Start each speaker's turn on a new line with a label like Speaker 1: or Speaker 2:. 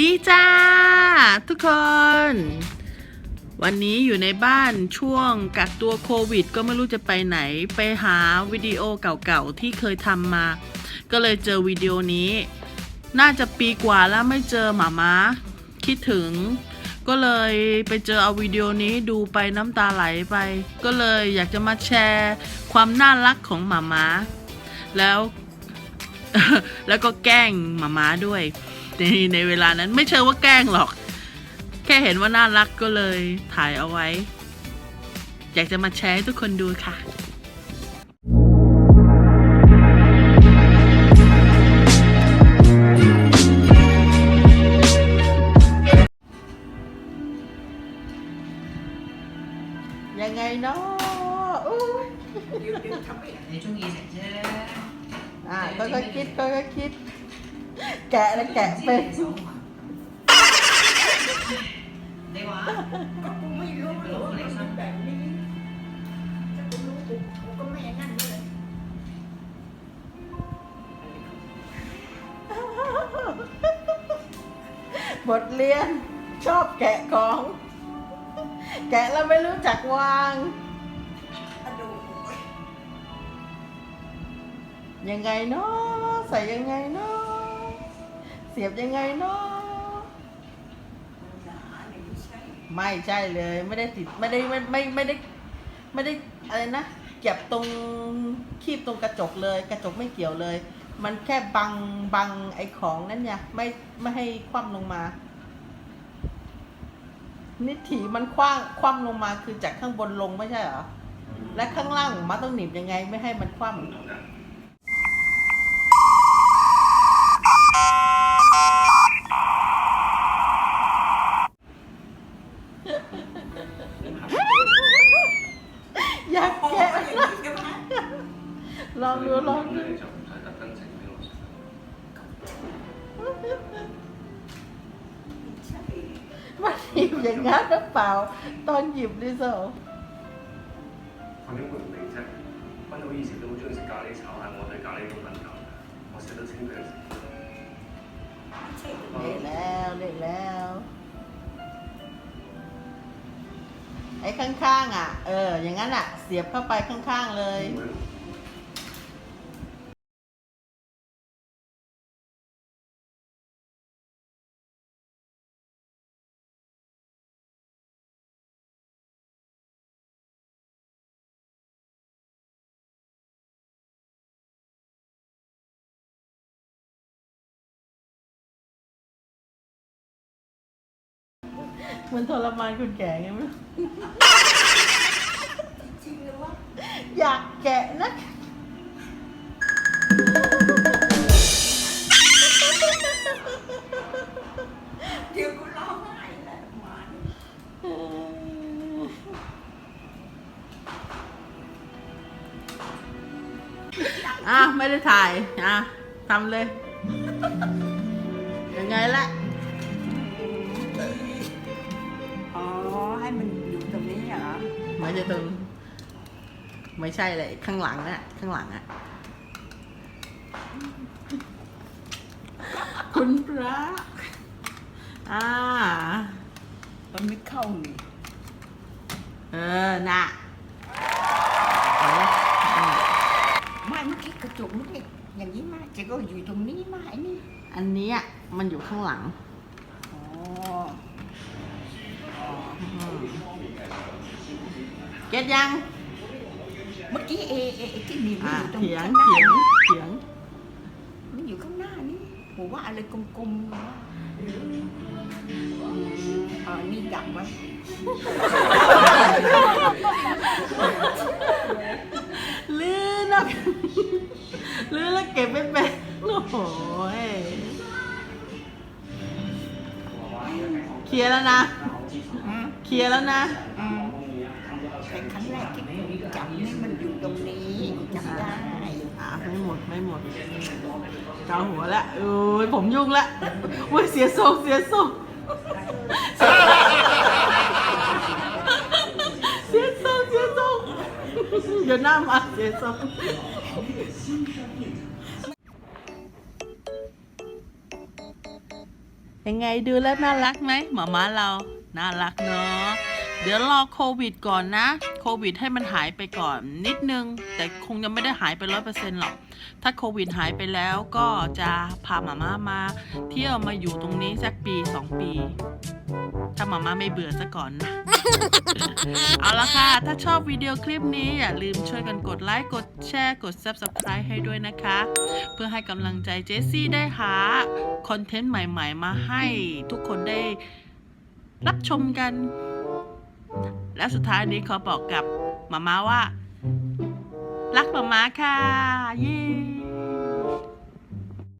Speaker 1: ดีจ้า ทุกคน วันนี้อยู่ในบ้านช่วงกักตัวโควิด ก็ไม่รู้จะไปไหน ไปหาวิดีโอเก่าๆ ที่เคยทำมา ก็เลยเจอวิดีโอนี้ น่าจะปีกว่าแล้วไม่เจอหมาม้า คิดถึง ก็เลยไปเจอเอาวิดีโอนี้ดูไปน้ำตาไหลไป ก็เลยอยากจะมาแชร์ความน่ารักของหมาม้า แล้ว แล้วก็แกล้งหมาม้าด้วย ในในเวลานั้นไม่เชิงว่าแกล้งหรอก แค่เห็นว่าน่ารักก็เลยถ่ายเอาไว้ อยากจะมาแชร์ให้ทุกคนดูค่ะยังไงเนาะยุดยุ
Speaker 2: ดทำไป
Speaker 3: ใน
Speaker 2: ช่วงเย็นเจ้า
Speaker 1: อ่าก็คิดก็คิด แกะแล้วแกะเป็น
Speaker 2: ได้วะ
Speaker 3: ก็กูไม่รู้หรอกอะไรทำแบบนี้ถ้ากูรู้กูกูก็ไม่นั่นเลย
Speaker 1: บทเรียนชอบแกะของ แกะแล้วไม่รู้จักวาง ยังไงเนาะใส่ยังไงเนาะ เสียบยังไงเนาะ
Speaker 3: ไม่ใช่
Speaker 1: เลยไม่ได้ติดไม่ได้ไม่ไม่ไม่ได้ไม่ได้อะไรนะเก็บตรงคีบตรงกระจกเลย กระจกไม่เกี่ยวเลย มันแค่บังบังไอ้ของนั่นเนี่ยไม่ไม่ให้คว่ำลงมานิถีมันคว้างคว่ำลงมาคือจากข้างบนลงไม่ใช่เหรอ และข้างล่างมันต้องหนีบยังไงไม่ให้มันคว่ำ ลองดูลองดู
Speaker 4: 咧就唔使特登整俾我食。
Speaker 3: ไม่ใช่
Speaker 1: มันหยิบอย่างนั้นหรือเปล่า ตอนหยิบดิโซ
Speaker 4: 我点会唔明啫？斌佬以前都好中意食咖喱炒蟹，我对咖喱都敏感，我食得清俾佢食。
Speaker 3: ไม่ใช่
Speaker 1: เละแล้วเละแล้ว ไอ้ข้างๆอ่ะ เออ อย่างนั้นอ่ะ เสียบเข้าไปข้างๆเลย มัน ทรมานคนแก่ไงไม่รู้
Speaker 3: จริงหรือว่า
Speaker 1: อยากแกะนะ
Speaker 3: เดี๋ยวกูร้องไห้แล้วมาเนี่ย
Speaker 1: อะไม่ได้ถ่ายอะทำเลยยังไงละ
Speaker 3: มันอยู่ตรงนี้เหรอ
Speaker 1: ไม่ใช่ตรง ไม่ใช่เลยข้างหลังอะ ข้างหลังอะ คุณพระอ่า
Speaker 3: มันไม่เข้านี่
Speaker 1: เออ น่ะเอาละอืม
Speaker 3: ไม่เมื่อกี้กระจกมันอย่างนี้มาจะก็อยู่ตรงนี้มาไอ้นี่
Speaker 1: อันเนี้ยมันอยู่ข้างหลัง
Speaker 3: อ๋อ
Speaker 1: เก็ตยัง
Speaker 3: เมื่อกี้เอเอเอที่หนีบมัน
Speaker 1: อ่า
Speaker 3: อยู่ตรง
Speaker 1: เถียง
Speaker 3: ข้างหน้า
Speaker 1: เถียง
Speaker 3: นี่
Speaker 1: เถียง
Speaker 3: มันอยู่ข้างหน้านี่ผมว่าอะไรกลมๆนะอ่านี่ดักไว้
Speaker 1: ลื้อนะลื้อแล้วเก็บไม่เป็นโอ้โหยเคลียร์แล้วนะ
Speaker 3: อืม
Speaker 1: เคลียร์แล้วนะ
Speaker 3: อืมแต่ครั้งแรกที่ผมจำนี่มันอยู่ตรงนี้จำได้
Speaker 1: อ่าไม่หมดไม่หมดเกาหัวละโอ้ยผมยุ่งละอุ้ยเสียทรงเสียทรงเสียทรงเสียทรงเดี๋ยวหน้ามาเสียทรงยังไงดูแล้วน่ารักไหมหมาม้าเรา น่ารักเนาะเดี๋ยวรอโควิดก่อนนะโควิดให้มันหายไปก่อนนิดนึง แต่คงยังไม่ได้หายไปร้อยเปอร์เซ็นต์หรอกถ้าโควิดหายไปแล้วก็จะพาหมาม่ามาเที่ยวมาอยู่ตรงนี้สักปีสองปี ถ้าหมาม่าไม่เบื่อซะก่อนนะเอาละค่ะ ถ้าชอบวิดีโอคลิปนี้ อย่าลืมช่วยกันกดไลค์ กดแชร์ กด Subscribe ให้ด้วยนะคะ เพื่อให้กำลังใจเจสซี่ได้หาคอนเทนต์ใหม่ ๆ มาให้ทุกคนได้ รับชมกัน และสุดท้ายนี้ขอบอกกับมาม่าว่า รักมาม่าค่ะ เย้